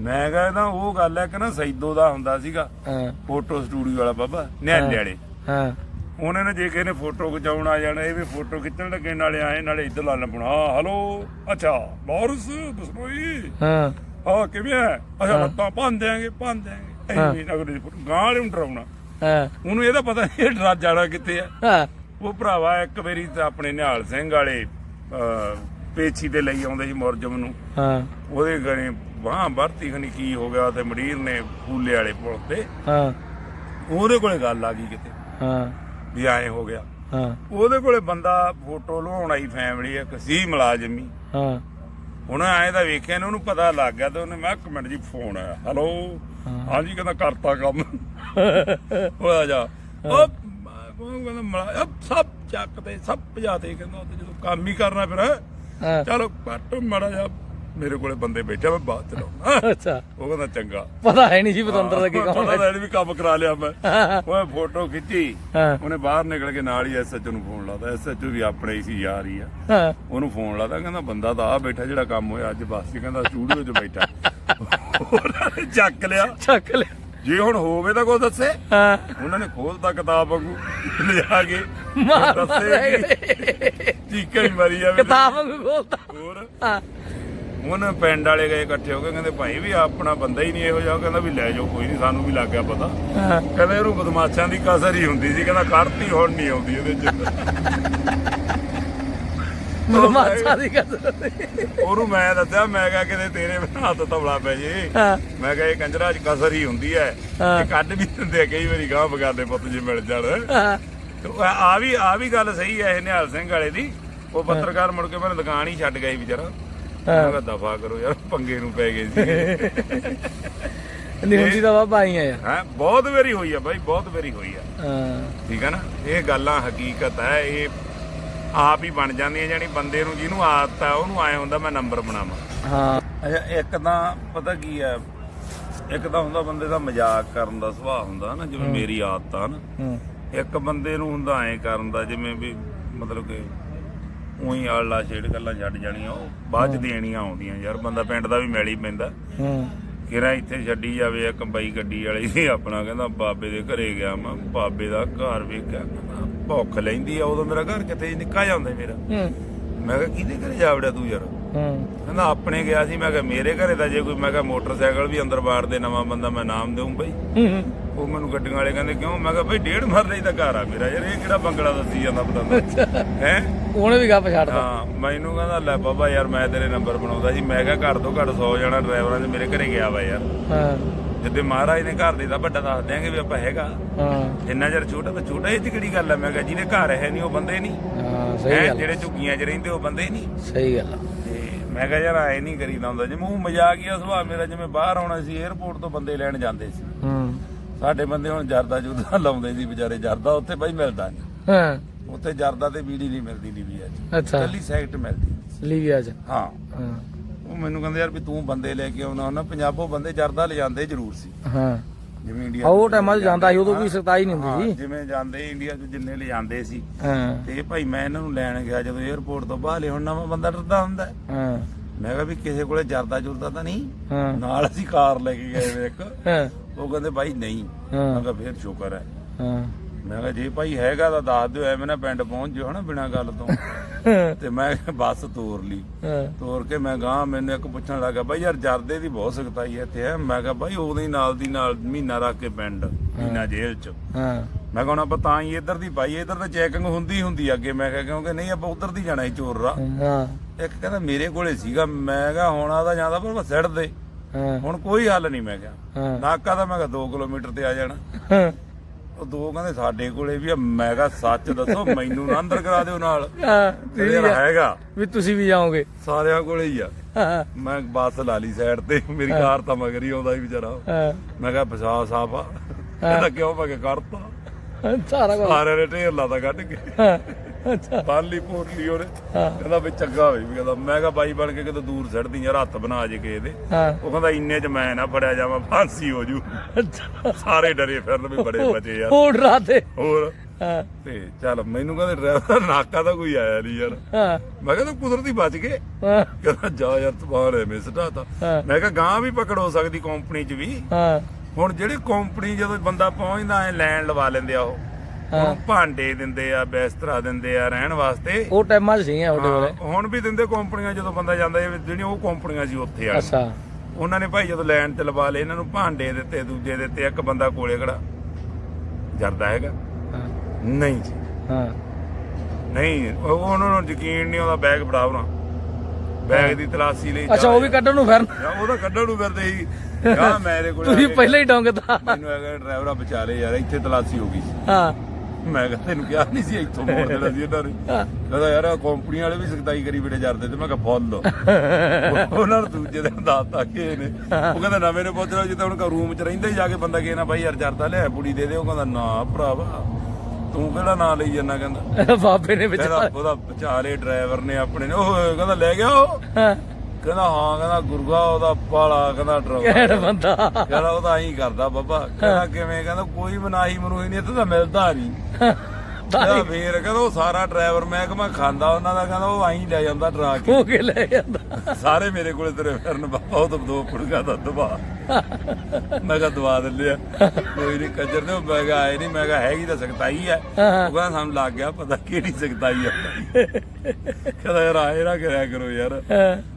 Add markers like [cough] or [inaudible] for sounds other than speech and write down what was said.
ਮੈਂ ਕਿਹਾ ਇਹਦਾ ਉਹ ਗੱਲ ਹੈ ਕਿ ਨਾ ਸੈਦੋ ਦਾ ਹੁੰਦਾ ਸੀਗਾ ਹਾਂ। ਫੋਟੋ ਸਟੂਡੀਓ ਵਾਲਾ ਬਾਬਾ ਨਿਆਲੇ ਵਾਲੇ। ਹਾਂ। ਉਹਨਾਂ ਨੇ ਜੇ ਕਿਸੇ ਨੇ ਫੋਟੋ ਖਿਚਾਉਣ ਆ ਜਾਣਾ ਇਹ ਵੀ ਫੋਟੋ ਖਿੱਚਣ ਲੱਗੇ ਨਾਲੇ ਆਏ ਨਾਲੇ ਇੱਧਰ ਲਾ ਲੈਣਾ ਹਾਂ ਹਲੋ ਅੱਛਾ ਬਾਰਸ ਬਸਨੋਈ ਹਾਂ। ਹਾਂ ਕਿਵੇਂ ਹੈ? ਅੱਛਾ ਲੱਤਾਂ ਦਿਆਂਗੇ ਹਾਂ। ਐਵੇਂ ਅਗਲੇ ਗਾਂ ਵਾਲੇ ਨੂੰ ਡਰਾਉਣਾ। ਹਾਂ। ਉਹਨੂੰ ਇਹਦਾ ਪਤਾ ਨਹੀਂ ਇਹ ਡਰਾ ਜਾਣਾ ਕਿੱਥੇ ਆ ਹਾਂ। ਉਹ ਭਰਾਵਾ ਇੱਕ ਵਾਰੀ ਤਾਂ ਆਪਣੇ ਨਿਹਾਲ ਸਿੰਘ ਵਾਲੇ ਪੇਛੀ ਦੇ ਲਈ ਆਉਂਦੇ ਸੀ ਮੁਰਜਮ ਨੂੰ। ਹਾਂ। ਉਹਦੇ ਗਣੇ ਬਾਹ ਵਰਤੀ ਖਣੀ ਕੀ ਹੋ ਗਿਆ ਤੇ ਮੜੀਰ ਨੇ ਫੂਲੇ ਵਾਲੇ ਪੁਲ ਤੇ। ਹਾਂ। ਉਹਦੇ ਕੋਲੇ ਗੱਲ ਆ ਗਈ ਕਿਤੇ। ਹਾਂ। ਵੀ ਐਂ ਹੋ ਗਿਆ। ਹਾਂ। ਉਹਦੇ ਕੋਲੇ ਬੰਦਾ ਫੋਟੋ ਲਵਾਉਣ ਆਈ ਫੈਮਿਲੀ ਇੱਕ ਸੀ ਮੁਲਾਜ਼ਮੀ ਹਾਂ। ਹੁਣ ਐਂ ਤਾਂ ਵੇਖਿਆ ਨੇ ਉਹਨੂੰ ਪਤਾ ਲੱਗ ਗਿਆ ਤੇ ਉਹਨੇ ਮੈਂ ਇੱਕ ਮਿੰਟ ਜੀ ਫੋਨ ਆਇਆ। ਹੈਲੋ? ਹਾਂਜੀ ਕਹਿੰਦਾ ਕਰਤਾ ਕੰਮ। [laughs] ਉਹ ਆ ਜਾ। ਉਹ ਕਹਿੰਦਾ ਮਲਾ ਸਭ ਚੱਕ ਤੇ ਸਭ ਭਜਾਤੇ ਕਹਿੰਦਾ ਉਹ ਜਦੋਂ ਕੰਮ ਹੀ ਕਰਨਾ ਫਿਰ। ਚਲੋ ਕੱਟ ਮੜਾ ਜਾ ਮੇਰੇ ਕੋਲੇ ਬੰਦੇ ਬੈਠਾ ਮੈਂ ਬਾਅਦ ਚ ਲਾਉਣਾ ਅੱਛਾ। ਉਹ ਕਹਿੰਦਾ ਚੰਗਾ। ਪਤਾ ਹੈ ਨਹੀਂ ਸੀ ਪਤੰਦਰ ਲੱਗੇ ਕੌਣ ਥੋੜਾ ਹੈ ਵੀ ਕੰਮ ਕਰਾ ਲਿਆ ਮੈਂ। ਉਹ ਫੋਟੋ ਖਿੱਚੀ। ਉਹਨੇ ਬਾਹਰ ਨਿਕਲ ਕੇ ਨਾਲ ਹੀ ਐਸਐਚਓ ਨੂੰ ਫੋਨ ਲਾਤਾ। ਐਸਐਚਓ ਵੀ ਆਪਣੇ ਹੀ ਸੀ ਯਾਰ ਹੀ ਆ। ਉਹਨੂੰ ਫੋਨ ਲਾਤਾ ਕਹਿੰਦਾ ਬੰਦਾ ਤਾਂ ਆ ਬੈਠਾ ਜਿਹੜਾ ਕੰਮ ਹੋਇਆ ਅੱਜ ਬੱਸ 'ਚ ਕਹਿੰਦਾ ਸਟੂਡੀਓ 'ਚ ਬੈਠਾ। ਚੱਕ ਲਿਆ। ਚੱਕ ਲਿਆ। ਜੇ ਹੁਣ ਹੋਵੇ ਤਾਂ ਕੋਈ ਦੱਸੇ। ਹਾਂ। ਉਹਨਾਂ ਨੇ ਖੋਲਤਾ ਕਿਤਾਬ ਵਾਂਗੂ ਲਿਜਾ ਕੇ। ਮਾਰ ਦੱਸੇ ਚੀਕਾਂ ਹੀ ਮਰੀ ਜਾਵੇ। ਕਿਤਾਬ ਵਾਂਗੂ ਖੋਲਤਾ। ਹੋਰ? ਹਾਂ। ਉਹਨਾਂ ਪਿੰਡ ਵਾਲੇ ਗਏ ਇਕੱਠੇ ਹੋ ਕੇ ਕਹਿੰਦੇ ਭਾਈ ਵੀ ਆਪਣਾ ਬੰਦਾ ਹੀ ਨਹੀਂ ਇਹੋ ਜਿਹਾ ਕਹਿੰਦਾ ਵੀ ਲੈ ਜਾਓ ਕੋਈ ਨਹੀਂ ਸਾਨੂੰ ਵੀ ਲੱਗ ਗਿਆ ਪਤਾ। ਕਹਿੰਦੇ ਇਹਨੂੰ ਬਦਮਾਸ਼ਾਂ ਦੀ ਕਸਰ ਹੀ ਹੁੰਦੀ ਸੀ ਕਹਿੰਦਾ ਕਰਤੀ ਹੁਣ ਨਹੀਂ ਆਉਂਦੀ ਇਹਦੇ ਚ। [laughs] ਮਦਮਾਸ਼ਾ ਦੀ ਕਦਰ ਉਹਨੂੰ ਮੈਂ ਦੱਸਿਆ ਮੈਂ ਕਿਹਾ ਕਿਤੇ ਤੇਰੇ ਹੱਥ ਤਵਲਾ ਪੈ ਜੇ। ਮੈਂ ਕਿਹਾ ਇਹ ਕੰਜਰਾ ਚ ਕਸਰ ਹੀ ਹੁੰਦੀ ਹੈ ਹਾਂ। ਇਹ ਕੱਢ ਵੀ ਦਿੰਦੇ ਕਈ ਵਾਰੀ ਗਾਂ ਬਗਾਦੇ ਪੁੱਤ ਜੇ ਮਿਲ ਜਾਣ। ਆ ਵੀ ਆ ਵੀ ਗੱਲ ਸਹੀ ਹੈ ਇਹ ਨਿਹਾਲ ਸਿੰਘ ਵਾਲੇ ਦੀ। ਉਹ ਪੱਤਰਕਾਰ ਮੁੜ ਕੇ ਮੈਨੂੰ ਦੁਕਾਨ ਹੀ ਛੱਡ ਗਈ ਵਿਚਾਰਾ। ਮੈਂ ਦਫਾ ਕਰੋ ਯਾਰ ਪੰਗੇ ਨੂੰ ਪੈ ਗਏ ਸੀ ਨਹੀਂ ਹੁੰਦੀ ਤਾਂ ਬਾਬਾ ਆਈ ਆ। ਯਾਰ ਹੈ ਬਹੁਤ ਵਾਰੀ ਹੋਈ ਆ ਬਾਈ ਬਹੁਤ ਵਾਰੀ ਹੋਈ ਆ। ਹਾਂ। ਠੀਕ ਹੈ ਨਾ? ਇਹ ਗੱਲਾਂ ਹਕੀਕਤ ਹੈ ਇਹ ਆਪ ਹੀ ਬਣ ਜਾਂਦੀਆਂ ਜਾਨੀ ਬੰਦੇ ਨੂੰ ਜਿਹਨੂੰ ਆਦਤ ਆ ਉਹਨੂੰ ਆਏ ਹੁੰਦਾ ਮੈਂ ਨੰਬਰ ਬਣਾਵਾਂ। ਹਾਂ। ਅੱਛਾ ਇੱਕ ਤਾਂ ਪਤਾ ਕੀ ਹੈ ਇੱਕ ਤਾਂ ਹੁੰਦਾ ਬੰਦੇ ਦਾ ਮਜ਼ਾਕ ਕਰਨ ਦਾ ਸੁਭਾਅ ਹੁੰਦਾ ਨਾ ਜਿਵੇਂ ਮੇਰੀ ਆਦਤ ਆ ਨਾ। ਹੂੰ। ਇੱਕ ਬੰਦੇ ਨੂੰ ਹੁੰਦਾ ਐ ਕਰਨ ਦਾ ਜਿਵੇਂ ਵੀ ਮਤਲਬ ਕਿ ਉਹੀ ਆਲਾ ਛੇੜ ਗੱਲਾਂ ਛੱਡ ਜਾਣੀਆਂ ਉਹ ਬਾਅਦ ਚ ਦੇਣੀਆਂ ਆਉਂਦੀਆਂ ਯਾਰ ਬੰਦਾ ਪਿੰਡ ਦਾ ਵੀ ਮੈਲ ਪੈਂਦਾ। ਹੂੰ। ਕਿਰਾ ਇੱਥੇ ਛੱਡੀ ਜਾਵੇ ਇੱਕ ਬਾਈ ਗੱਡੀ ਵਾਲੀ ਸੀ ਆਪਣਾ ਕਹਿੰਦਾ ਬਾਬੇ ਦੇ ਘਰੇ ਗਿਆ ਮੈਂ ਬਾਬੇ ਦਾ ਘਰ ਵੇਖਿਆ ਕਹਿੰਦਾ ਭੁੱਖ ਲੈਂਦੀ ਆ ਉਦੋਂ ਮੇਰਾ ਘਰ ਕਿਤੇ ਨਿੱਕਾ ਜਾਂਦਾ ਮੇਰਾ। ਹੂੰ। ਮੈਂ ਕਿਹਾ ਕਿਹਦੇ ਘਰੇ ਜਾਵੜਿਆ ਤੂੰ ਯਾਰ? ਹੂੰ ਕਹਿੰਦਾ ਆਪਣੇ ਗਿਆ ਸੀ ਮੈਂ ਕਿਹਾ ਮੇਰੇ ਘਰੇ ਤਾਂ ਜੇ ਕੋਈ ਮੈਂ ਕਿਹਾ ਮੋਟਰਸਾਈਕਲ ਵੀ ਅੰਦਰ ਬਾੜ ਦੇ ਨਵਾਂ ਬੰਦਾ ਮੈਂ ਨਾਮ ਦੇਉਂ ਬਈ। ਉਹ ਮੈਨੂੰ ਗੱਡੀਆਂ ਵਾਲੇ ਕਹਿੰਦੇ ਕਿਉਂ? ਮੈਂ ਕਿਹਾ ਬਈ ਡੇਢ ਮਰਲੇ ਤਾਂ ਘਰ ਆ ਮੇਰਾ ਯਾਰ ਇਹ ਕਿਹੜਾ ਬੰਗਲਾ ਦੱਸੀ ਜਾਂਦਾ ਪਤਾ ਹੈ? ਉਹਨੇ ਵੀ ਗੱਪ ਛੱਡਦਾ ਹਾਂ ਮੈਨੂੰ ਕਹਿੰਦਾ ਲੈ ਬਾਬਾ ਯਾਰ ਮੈਂ ਤੇਰੇ ਨੰਬਰ ਬਣਾਉਂਦਾ ਸੀ ਮੈਂ ਕਿਹਾ ਘੱਟ ਤੋਂ ਘੱਟ 100 ਜਣਾ ਡਰਾਈਵਰਾਂ 'ਚ ਮੇਰੇ ਘਰੇ ਗਿਆ ਵਾ ਯਾਰ। ਹਾਂ। ਜਿੱਦੇ ਮਹਾਰਾਜ ਨੇ ਘਰ ਦੇ ਤਾਂ ਵੱਡਾ ਦੱਸ ਦਿਆਂਗੇ ਵੀ ਆਪਾਂ ਹੈਗਾ। ਹਾਂ। ਜਿੰਨਾ ਚਿਰ ਛੋਟਾ ਤਾਂ ਛੋਟਾ ਇਹ 'ਚ ਕਿਹੜੀ ਗੱਲ ਆ? ਮੈਂ ਕਿਹਾ ਜਿਹਦੇ ਘਰ ਹੈ ਨਹੀਂ ਉਹ ਬੰਦੇ ਨਹੀਂ ਹਾਂ ਸਹੀ ਗੱਲ ਜਿਹੜੇ ਝੁੱਗੀਆਂ 'ਚ ਰਹਿੰਦੇ ਉਹ ਬੰਦੇ ਨਹੀਂ ਸਹੀ ਗੱਲ ਆ। ਮੈਂ ਕਿਹਾ ਯਾਰ ਐ ਨਹੀਂ ਕਰੀਦਾ ਹੁੰਦਾ। ਜਿਵੇਂ ਉਹ ਮਜ਼ਾਕੀਆ ਸੁਭਾਅ ਮੇਰਾ ਜਿਵੇਂ ਬਾਹਰ ਆਉਣਾ ਸੀ 에어ਪੋਰਟ ਤੋਂ ਬੰਦੇ ਲੈਣ ਜਾਂਦੇ ਸੀ। ਹੂੰ। ਸਾਡੇ ਬੰਦੇ ਹੁਣ ਜਰਦਾ ਜੁਰਦਾ ਲਾਉਂਦੇ ਸੀ ਵਿਚਾਰੇ ਜਰਦਾ ਉੱਥੇ ਬਾਈ ਮਿਲਦਾ ਨਹੀਂ। ਹਾਂ। ਉੱਥੇ ਜਰਦਾ ਤੇ ਬੀੜੀ ਨਹੀਂ ਮਿਲਦੀ ਲੀਬੀਆ 'ਚ ਅੱਛਾ। ਕੱਲੀ ਸੈਕਟ ਮਿਲਦੀ ਲੀਵੀਆ ਚ ਹਾਂ। ਹਾਂ। ਉਹ ਮੈਨੂੰ ਕਹਿੰਦੇ ਯਾਰ ਵੀ ਤੂੰ ਬੰਦੇ ਲੈ ਕੇ ਆਉਣਾ ਉਹਨਾਂ ਪੰਜਾਬੋਂ ਬੰਦੇ ਜਰਦਾ ਲਿਜਾਂਦੇ ਜ਼ਰੂਰ ਸੀ। ਹਾਂ। ਜਿਵੇਂ ਇੰਡੀਆ ਆ ਉਹ ਟਾਈਮਾਂ 'ਚ ਜਾਂਦਾ ਸੀ ਉਦੋਂ ਕੋਈ ਸਖਤਾਈ ਨਹੀਂ ਹਾਂ, ਹੁੰਦੀ ਸੀ। ਜਿਵੇਂ ਜਾਂਦੇ ਇੰਡੀਆ 'ਚ ਜਿੰਨੇ ਲਿਜਾਂਦੇ ਸੀ। ਹਾਂ। ਤੇ ਭਾਈ ਮੈਂ ਇਹਨਾਂ ਨੂੰ ਲੈਣ ਗਿਆ ਜਦੋਂ 에어ਪੋਰਟ ਤੋਂ ਬਾਹਰ ਹੁਣ ਨਵਾਂ ਬੰਦਾ ਡਰਦਾ ਹੁੰਦਾ ਹੈ। ਹਾਂ। ਮੈਂ ਕਿਹਾ ਵੀ ਕਿਸੇ ਕੋਲੇ ਜਰਦਾ ਜੁਰਦਾ ਤਾਂ ਨਹੀਂ। ਹਾਂ। ਨਾਲ ਅਸੀਂ ਕਾਰ ਲੈ ਕੇ ਗਏ ਵੇ ਇੱਕ। ਹਾਂ। ਉਹ ਕਹਿੰਦੇ ਭਾਈ ਨਹੀਂ। ਹਾਂ। ਮੈਂ ਕਿਹਾ ਫੇਰ ਸ਼ੁਕਰ ਹੈ। ਹਾਂ। ਮੈਂ ਕਿਹਾ ਜੇ ਭਾਈ ਹੈਗਾ ਤਾਂ ਦੱਸ ਦਿਓ ਐਵੇਂ ਨਾ ਪਿੰਡ ਪਹੁੰਚ ਜਿਓ ਹਨਾ ਬਿਨਾਂ ਗੱਲ ਤੋਂ। ਤੇ ਮੈਂ ਬੱਸ ਤੋਰ ਲਈ। ਹਾਂ। ਤੋਰ ਕੇ ਮੈਂ ਗਾਂ ਮੈਨੂੰ ਇੱਕ ਪੁੱਛਣ ਲੱਗਾ ਬਾਈ ਯਾਰ ਜਰਦੇ ਦੀ ਬਹੁਤ ਸਖਤਾਈ ਹੈ ਇੱਥੇ ਹੈ? ਮੈਂ ਕਿਹਾ ਬਾਈ ਹੀ ਨਾਲ ਦੀ ਨਾਲ ਮਹੀਨਾ ਰੱਖ ਕੇ ਪਿੰਡ ਮਹੀਨਾ ਜੇਲ੍ਹ ਚ। ਹਾਂ। ਮੈਂ ਕਹਣਾ ਆਪਾਂ ਤਾਂ ਹੀ ਇੱਧਰ ਦੀ ਪਾਈ ਇੱਧਰ ਤਾਂ ਚੈਕਿੰਗ ਹੁੰਦੀ ਹੀ ਹੁੰਦੀ ਅੱਗੇ। ਮੈਂ ਕਿਹਾ ਕਿਉਂਕਿ ਨਹੀਂ ਆਪਾਂ ਉੱਧਰ ਦੀ ਜਾਣਾ ਸੀ ਚੋਰ ਰਾ ਹਾਂ। ਇੱਕ ਕਹਿੰਦਾ ਮੇਰੇ ਕੋਲੇ ਸੀਗਾ। ਮੈਂ ਕਿਹਾ ਹੁਣ ਆਦਾ ਜਾਂਦਾ ਪਰ ਸਿੱਟ ਦੇ। ਹਾਂ। ਹੁਣ ਕੋਈ ਹੱਲ ਨਹੀਂ ਮੈਂ ਕਿਹਾ। ਹਾਂ। ਨਾਕਾ ਤਾਂ ਮੈਂ ਕਿਹਾ 2 ਕਿਲੋਮੀਟਰ ਤੇ ਆ ਜਾਣਾ। ਹਾਂ। ਉਹ ਦੋ ਕਹਿੰਦੇ ਸਾਡੇ ਕੋਲੇ ਵੀ ਆ। ਮੈਂ ਕਿਹਾ ਸੱਚ ਦੱਸੋ [laughs] ਮੈਨੂੰ ਨਾ ਅੰਦਰ ਕਰਾ ਦਿਓ ਨਾਲ। ਹਾਂ ਠੀਕ ਯਾਰ ਆ। ਹੈਗਾ। ਵੀ ਤੁਸੀਂ ਵੀ ਜਾਓਗੇ। ਸਾਰਿਆਂ ਕੋਲੇ ਹੀ ਆ। ਹਾਂ ਮੈਂ ਬੱਸ ਲਾ ਲਈ ਸਾਈਡ ਤੇ। ਮੇਰੀ ਕਾਰ ਤਾਂ ਮਗਰ ਹੀ ਆਉਂਦਾ ਸੀ ਵਿਚਾਰਾ। ਹਾਂ। ਮੈਂ ਕਿਹਾ ਬਸਾ ਸਾਹਿਬ ਆ। ਕਹਿੰਦਾ ਕਿਉਂ ਮੈਂ ਕਿਹਾ ਕਰਤਾ। ਸਾਰਾ ਕੁਝ ਸਾਰਿਆਂ ਨੇ ਢੇਰ ਲਾਤਾ ਕੱਢ ਕੇ। ਹਾਂ। ਅੱਛਾ। ਪਾਲੀ ਪੋਟ ਲਈ ਉਹਨੇ ਕਹਿੰਦਾ ਵੀ ਚੰਗਾ ਹੋਈ ਵੀ ਕਹਿੰਦਾ ਮੈਂ ਕਿਹਾ ਬਾਈ ਬਣ ਕੇ ਕਿਤੇ ਦੂਰ ਛੱਡਦੀ ਯਾਰ ਹੱਥ ਬਣਾ ਜੇ ਕੇ ਇਹਦੇ ਉਹ ਕਹਿੰਦਾ ਇੰਨੇ ਚ ਮੈਂ ਨਾ ਫੜਿਆ ਜਾਵਾਂ ਫਾਂਸੀ ਹੋ ਜੂ। ਸਾਰੇ ਡਰੇ ਫਿਰਨ ਵੀ ਬੜੇ ਬਚੇ ਯਾਰ ਹੋਰ ਰਾਤੇ ਹੋਰ। ਤੇ ਚੱਲ ਮੈਨੂੰ ਕਹਿੰਦੇ ਡਰਾਈਵਰ ਨਾਕਾ ਤਾਂ ਕੋਈ ਆਇਆ ਨਹੀਂ ਯਾਰ। ਮੈਂ ਕਹਿੰਦਾ ਕੁਦਰਤੀ ਬਚ ਗਏ। ਕਹਿੰਦਾ ਜਾ ਯਾਰ ਤਬਾਰ ਐ ਮਿਸ ਢਾਤਾ ਹਾਂ। ਮੈਂ ਕਿਹਾ ਗਾਂ ਵੀ ਪਕੜ ਹੋ ਸਕਦੀ ਕੰਪਨੀ 'ਚ ਵੀ। ਹਾਂ। ਹੁਣ ਜਿਹੜੀ ਕੰਪਨੀ ਜਦੋਂ ਬੰਦਾ ਪਹੁੰਚਦਾ ਐ ਲੈਣ ਲਵਾ ਲੈਂਦੇ ਆ ਉਹ। ਭਾਂਡੇ ਦਿੰਦੇ ਆ ਬਿਸਤਰਾ ਦਿੰਦੇ ਆ ਰਹਿਣ ਵਾਸਤੇ। ਉਹ ਟਾਈਮਾਂ 'ਚ ਸੀਗੀਆਂ ਹਾਂ, ਕੋਲੇ। ਹੁਣ ਵੀ ਦਿੰਦੇ ਕੰਪਨੀਆਂ ਜਦੋਂ ਬੰਦਾ ਜਾਂਦਾ ਜਿਹੜੀਆਂ ਉਹ ਕੰਪਨੀਆਂ ਸੀ ਉੱਥੇ ਆ। ਅੱਛਾ। ਉਹਨਾਂ ਨੇ ਭਾਈ ਜਦੋਂ ਲੈਣ ਤੇ ਲਵਾ ਲਏ ਇਹਨਾਂ ਨੂੰ ਭਾਂਡੇ ਦਿੱਤੇ ਦੂਜੇ ਦਿੱਤੇ ਇੱਕ ਬੰਦਾ ਕੋਲੇ ਖੜਾ। ਜਰਦਾ ਹੈਗਾ। ਹਾਂ। ਨਹੀਂ ਜੀ। ਹਾਂ। ਨਹੀਂ ਉਹ- ਉਹਨਾਂ ਨੂੰ ਯਕੀਨ ਨਹੀਂ ਉਹਦਾ ਬੈਗ ਫੜਾ ਉਹਨਾਂ। ਬੈਗ ਦੀ ਤਲਾਸ਼ੀ ਲਈ ਅੱਛਾ ਉਹ ਵੀ ਕੱਢਣ ਨੂੰ ਫਿਰਨ। ਯਾਰ ਉਹਦਾ ਕੱਢਣ ਨੂੰ ਫਿਰਦੇ ਸੀ। ਕਾ ਮੇਰੇ ਕੋਲ ਤੁਸੀਂ ਪਹਿਲਾਂ ਹੀ ਡੋਂਗਤਾ ਮੈਨੂੰ ਹੈਗਾ ਡਰਾਈਵਰਾ ਵਿਚਾਲੇ ਯਾਰ ਇੱਥੇ ਤਲਾਸ਼ੀ ਹੋ ਗਈ ਹਾਂ। ਮੈਂ ਕਿਹਾ ਤੈਨੂੰ ਕਿਹਾ ਨਹੀਂ ਸੀ ਇੱਥੋਂ ਮੋੜ ਦੇਣਾ ਸੀ ਇਹਨਾਂ ਨੇ। ਕਹਿੰਦਾ ਯਾਰ ਕੰਪਨੀ ਵਾਲੇ ਵੀ ਸਖਤਾਈ ਕਰੀ ਬੜੇ ਜਰਦੇ ਤੇ। ਮੈਂ ਕਿਹਾ ਫੁੱਲ। [laughs] ਉਹਨਾਂ ਨੂੰ ਦੂਜੇ ਦਿਨ ਦੱਸਤਾ ਕਿ ਇਹਨੇ। ਉਹ ਕਹਿੰਦਾ ਨਵੇਂ ਨੇ ਪੁੱਛ ਲਿਆ ਜਿੱਦਾਂ ਹੁਣ ਰੂਮ 'ਚ ਰਹਿੰਦਾ ਹੀ ਜਾ ਕੇ ਬੰਦਾ ਕਹੇ ਨਾ ਬਾਈ ਯਾਰ ਜਰਦਾ ਲਿਆ ਪੁੜੀ ਦੇ ਦੇ। ਉਹ ਕਹਿੰਦਾ ਨਾ ਭਰਾਵਾ ਤੂੰ ਕਿਹੜਾ ਨਾਂ ਲਈ ਜਾਂਦਾ? ਕਹਿੰਦਾ। ਬਾਬੇ ਨੇ ਵਿੱਚ ਕਹਿੰਦਾ ਉਹਦਾ ਵਿਚਾਲੇ ਡਰਾਈਵਰ ਨੇ ਆਪਣੇ ਨੇ। ਉਹ ਕਹਿੰਦਾ ਲੈ ਗਿਆ ਉਹ? ਕਹਿੰਦਾ ਹਾਂ ਕਹਿੰਦਾ ਗੁਰਗਾ ਉਹਦਾ ਪਾਲਾ ਕਹਿੰਦਾ ਡਰਾਈਵਰ ਕਹਿਣ ਬੰਦਾ। ਕਹਿੰਦਾ ਉਹ ਤਾਂ ਐਂ ਕਰਦਾ ਬਾਬਾ। ਕਹਿੰਦਾ ਕਿਵੇਂ? ਕਹਿੰਦਾ ਕੋਈ ਮਨਾਹੀ ਮਨੂਹੀ ਨਹੀਂ ਇੱਥੇ ਤਾਂ ਮਿਲਦਾ ਨਹੀਂ ਕਹਿੰਦਾ ਫੇਰ ਕਹਿੰਦਾ ਉਹ ਸਾਰਾ ਡਰਾਈਵਰ ਮਹਿਕਮਾ ਖਾਂਦਾ ਉਹਨਾਂ ਦਾ ਕਹਿੰਦਾ ਉਹ ਐਂ ਲੈ ਜਾਂਦਾ ਡਰਾ ਕੇ। ਹੋ ਕੇ ਲੈ ਜਾਂਦਾ। ਸਾਰੇ ਮੇਰੇ ਕੋਲੇ ਤੇਰੇ ਫਿਰਨ ਬਾਬਾ ਉਹ ਤਾਂ ਦੋ ਪੁੜਗਾ ਦਾ ਦਬਾ। ਮੈਂ ਕਿਹਾ ਦਵਾ ਦਿੰਦੇ ਆ। ਕੋਈ ਨਹੀਂ ਕੱਜਰ ਨੇ ਮੈਂ ਕਿਹਾ ਆਏ ਨਹੀਂ ਮੈਂ ਕਿਹਾ ਹੈਗੀ ਤਾਂ ਸਖਤਾਈ ਆ। ਉਹ ਕਹਿੰਦਾ ਸਾਨੂੰ ਲੱਗ ਗਿਆ ਪਤਾ ਕਿਹੜੀ ਸਖਤਾਈ ਆ। ਕਹਿੰਦਾ ਯਾਰ ਆਏ ਨਾ ਕਰਿਆ ਕਰੋ ਯਾਰ। ਹਾਂ।